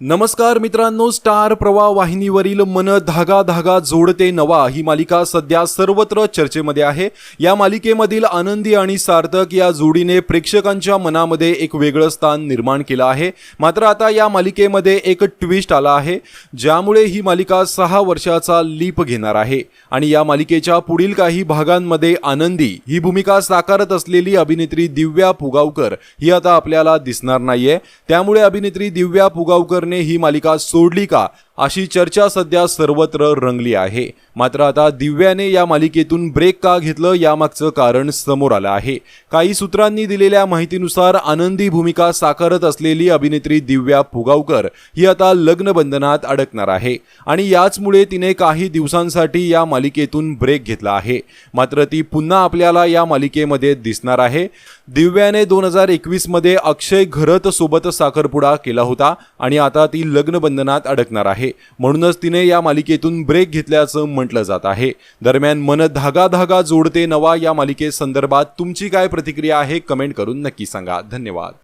नमस्कार मित्रांनो स्टार प्रवाह वाहिनीवरील मन धागा धागा जोडते नवा. ही मालिका सध्या सर्वत्र चर्चेमध्ये आहे. या मालिकेमधील आनंदी आणि सार्थक या जोडीने प्रेक्षकांच्या मनामध्ये एक वेगळं स्थान निर्माण केलं आहे. मात्र आता या मालिकेमध्ये एक ट्विस्ट आला आहे ज्यामुळे ही मालिका सहा वर्षाचा लीप घेणार आहे. आणि या मालिकेच्या पुढील काही भागांमध्ये आनंदी ही भूमिका साकारत असलेली अभिनेत्री दिव्या पुगावकर ही आता आपल्याला दिसणार नाहीये. त्यामुळे अभिनेत्री दिव्या पुगावकरने ही मालिका सोडली का अशी चर्चा सध्या सर्वत्र रंगली आहे. मात्र आता दिव्याने या मालिकेतून ब्रेक का घेतलं यामागचं कारण समोर आलं आहे. काही सूत्रांनी दिलेल्या माहितीनुसार आनंदी भूमिका साकारत असलेली अभिनेत्री दिव्या फुगावकर ही आता लग्न बंधनात अडकणार आहे आणि याचमुळे तिने काही दिवसांसाठी या मालिकेतून ब्रेक घेतला आहे. मात्र ती पुन्हा आपल्याला या मालिकेमध्ये दिसणार आहे. दिव्याने दोन हजार एकवीसमध्ये अक्षय घरत सोबत साखरपुडा केला होता आणि आता आता ती लग्नबंधनात अडकणार आहे. म्हणूनच तिने या मालिकेतून ब्रेक घेतल्याचं म्हटलं जात आहे. दरम्यान मन धागा धागा जोडते नवा या मालिकेसंदर्भात तुमची काय प्रतिक्रिया आहे कमेंट करून नक्की सांगा. धन्यवाद.